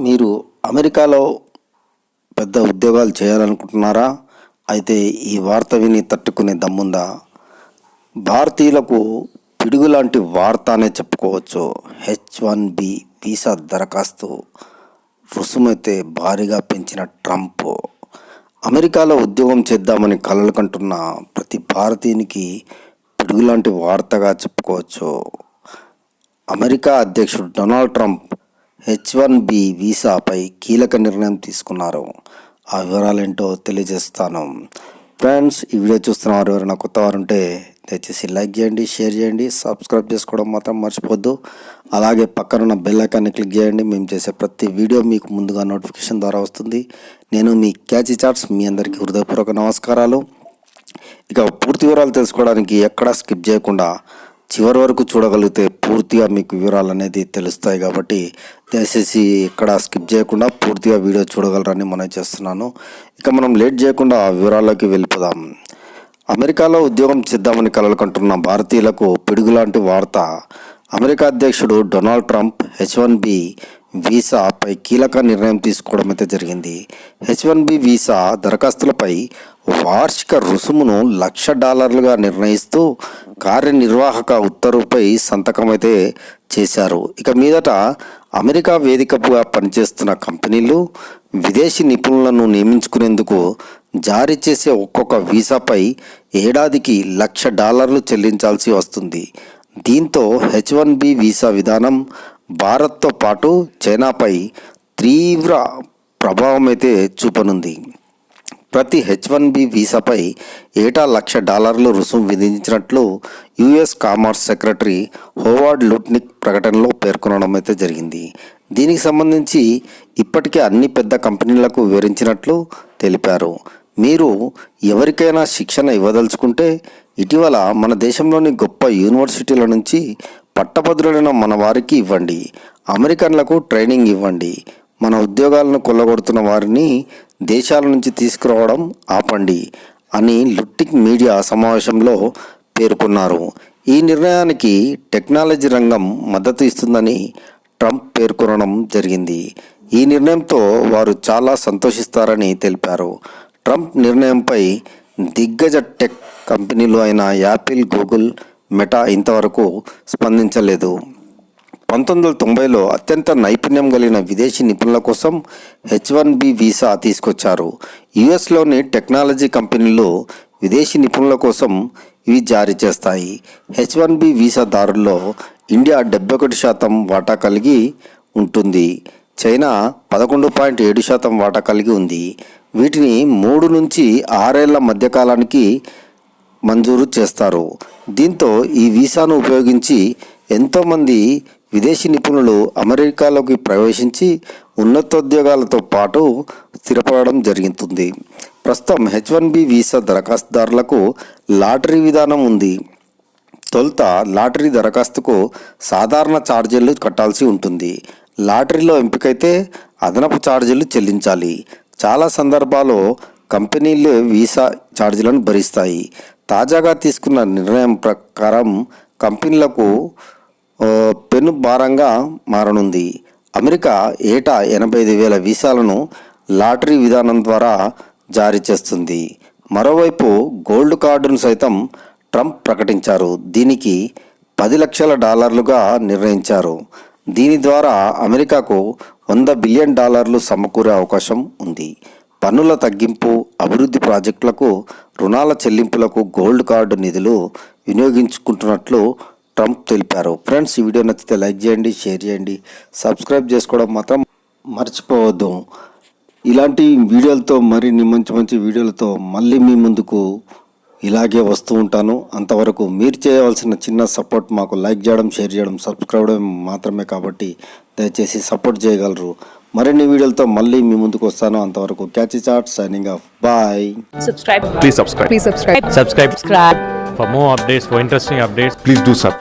మీరు అమెరికాలో పెద్ద ఉద్యోగాలు చేయాలనుకుంటున్నారా? అయితే ఈ వార్త విని తట్టుకునే దమ్ముందా? భారతీయులకు పిడుగు లాంటి వార్త అనే చెప్పుకోవచ్చు. హెచ్ వన్ బి వీసా దరఖాస్తు రుసుమైతే భారీగా పెంచిన ట్రంప్. అమెరికాలో ఉద్యోగం చేద్దామని కలలు కంటున్న ప్రతి భారతీయునికి పిడుగు లాంటి వార్తగా చెప్పుకోవచ్చు. అమెరికా అధ్యక్షుడు Donald Trump H one B వీసాపై కీలక నిర్ణయం తీసుకున్నారు. ఆ వివరాలేంటో తెలియజేస్తాను. ఫ్రెండ్స్ ఈ వీడియో చూస్తున్నవారు ఎవరైనా కొత్త వారు ఉంటే దయచేసి లైక్ చేయండి షేర్ చేయండి సబ్స్క్రైబ్ చేసుకోవడం మాత్రం మర్చిపోద్దు. అలాగే పక్కనున్న బెల్ ఐకాన్ని క్లిక్ చేయండి. మేము చేసే ప్రతి వీడియో మీకు ముందుగా నోటిఫికేషన్ ద్వారా వస్తుంది. నేను మీ క్యాచీ చార్ట్స్ మీ అందరికీ హృదయపూర్వక నమస్కారాలు. ఇక పూర్తి వివరాలు తెలుసుకోవడానికి ఎక్కడా స్కిప్ చేయకుండా చివరి వరకు చూడగలిగితే పూర్తిగా మీకు వివరాలు అనేది తెలుస్తాయి కాబట్టి దయచేసి ఇక్కడ స్కిప్ చేయకుండా పూర్తిగా వీడియో చూడగలరని మనం చేస్తున్నాను. ఇక మనం లేట్ చేయకుండా ఆ వివరాల్లోకి వెళ్ళిపోదాం. అమెరికాలో ఉద్యోగం చేద్దామని కలలు కంటున్న భారతీయులకు పిడుగులాంటి వార్త అమెరికా అధ్యక్షుడు Donald Trump H one B వీసాపై కీలక నిర్ణయం తీసుకోవడం అయితే జరిగింది. హెచ్ వన్ బి వీసా దరఖాస్తులపై వార్షిక రుసుమును లక్ష డాలర్లుగా నిర్ణయిస్తూ కార్యనిర్వాహక ఉత్తర్వుపై సంతకం అయితే చేశారు. ఇక మీదట అమెరికా వేదికగా పనిచేస్తున్న కంపెనీలు విదేశీ నిపుణులను నియమించుకునేందుకు జారీ చేసే ఒక్కొక్క వీసాపై ఏడాదికి లక్ష డాలర్లు చెల్లించాల్సి వస్తుంది. దీంతో హెచ్ వన్ బి వీసా విధానం భారత్తో పాటు చైనాపై తీవ్ర ప్రభావం అయితే చూపనుంది. ప్రతి హెచ్ వన్ బి వీసాపై ఏటా లక్ష డాలర్లు రుసుము విధించినట్లు US commerce secretary Howard Lutnick ప్రకటనలో పేర్కొనడం అయితే జరిగింది. దీనికి సంబంధించి ఇప్పటికే అన్ని పెద్ద కంపెనీలకు వివరించినట్లు తెలిపారు. మీరు ఎవరికైనా శిక్షణ ఇవ్వదలుచుకుంటే ఇటీవల మన దేశంలోని గొప్ప యూనివర్సిటీల నుంచి పట్టభద్రులైన మన వారికి ఇవ్వండి. అమెరికన్లకు ట్రైనింగ్ ఇవ్వండి. మన ఉద్యోగాలను కొల్లగొడుతున్న వారిని దేశాల నుంచి తీసుకురావడం ఆపండి అని లుట్టిక్ మీడియా సమావేశంలో పేర్కొన్నారు. ఈ నిర్ణయానికి టెక్నాలజీ రంగం మద్దతు ఇస్తుందని ట్రంప్ పేర్కొనడం జరిగింది. ఈ నిర్ణయంతో వారు చాలా సంతోషిస్తారని తెలిపారు. ట్రంప్ నిర్ణయంపై దిగ్గజ టెక్ కంపెనీలు అయిన యాపిల్ గూగుల్ మెటా ఇంతవరకు స్పందించలేదు. పంతొమ్మిది వందల తొంభైలో అత్యంత నైపుణ్యం కలిగిన విదేశీ నిపుణుల కోసం హెచ్ వన్ బి వీసా తీసుకొచ్చారు. యుఎస్లోని టెక్నాలజీ కంపెనీలు విదేశీ నిపుణుల కోసం ఇవి జారీ చేస్తాయి. హెచ్ వన్ బి వీసాదారుల్లో ఇండియా డెబ్బై ఒకటి శాతం వాటా కలిగి ఉంటుంది. చైనా పదకొండు పాయింట్ ఏడు శాతం వాటా కలిగి ఉంది. వీటిని మూడు నుంచి ఆరేళ్ళ మధ్యకాలానికి మంజూరు చేస్తారు. దీంతో ఈ వీసాను ఉపయోగించి ఎంతోమంది విదేశీ నిపుణులు అమెరికాలోకి ప్రవేశించి ఉన్నతోద్యోగాలతో పాటు స్థిరపడడం జరుగుతుంది ప్రస్తుతం హెచ్ వన్ బి వీసా దరఖాస్తుదారులకు లాటరీ విధానం ఉంది. తొలుత లాటరీ దరఖాస్తుకు సాధారణ ఛార్జీలు కట్టాల్సి ఉంటుంది. లాటరీలో ఎంపికైతే అదనపు ఛార్జీలు చెల్లించాలి. చాలా సందర్భాల్లో కంపెనీలు వీసా ఛార్జీలను భరిస్తాయి. తాజాగా తీసుకున్న నిర్ణయం ప్రకారం కంపెనీలకు పెను భారంగా మారనుంది. అమెరికా ఏటా ఎనభై ఐదు వేల వీసాలను లాటరీ విధానం ద్వారా జారీ చేస్తుంది. మరోవైపు గోల్డ్ కార్డును సైతం ట్రంప్ ప్రకటించారు. దీనికి పది లక్షల డాలర్లుగా నిర్ణయించారు. దీని ద్వారా అమెరికాకు వంద బిలియన్ డాలర్లు సమకూరే అవకాశం ఉంది. పన్నుల తగ్గింపు అభివృద్ధి ప్రాజెక్టులకు రుణాల చెల్లింపులకు గోల్డ్ కార్డు నిధులు వినియోగించుకుంటున్నట్లు ట్రంప్ తెలిపారు. ఫ్రెండ్స్ ఈ వీడియో నచ్చితే లైక్ చేయండి షేర్ చేయండి. సబ్స్క్రైబ్ చేసుకోవడం మాత్రం మర్చిపోవద్దు. ఇలాంటి వీడియోలతో మరిన్ని మంచి మంచి వీడియోలతో మళ్ళీ మీ ముందుకు ఇలాగే వస్తూ ఉంటాను. అంతవరకు మీరు చేయవలసిన చిన్న సపోర్ట్ మాకు లైక్ చేయడం షేర్ చేయడం సబ్స్క్రైబ్ మాత్రమే కాబట్టి దయచేసి సపోర్ట్ చేయగలరు. మరిన్ని వీడియోలతో మళ్ళీ మీ ముందుకు వస్తాను. అంతవరకు catch chat signing off. Bye. Subscribe for more updates for interesting updates please do sub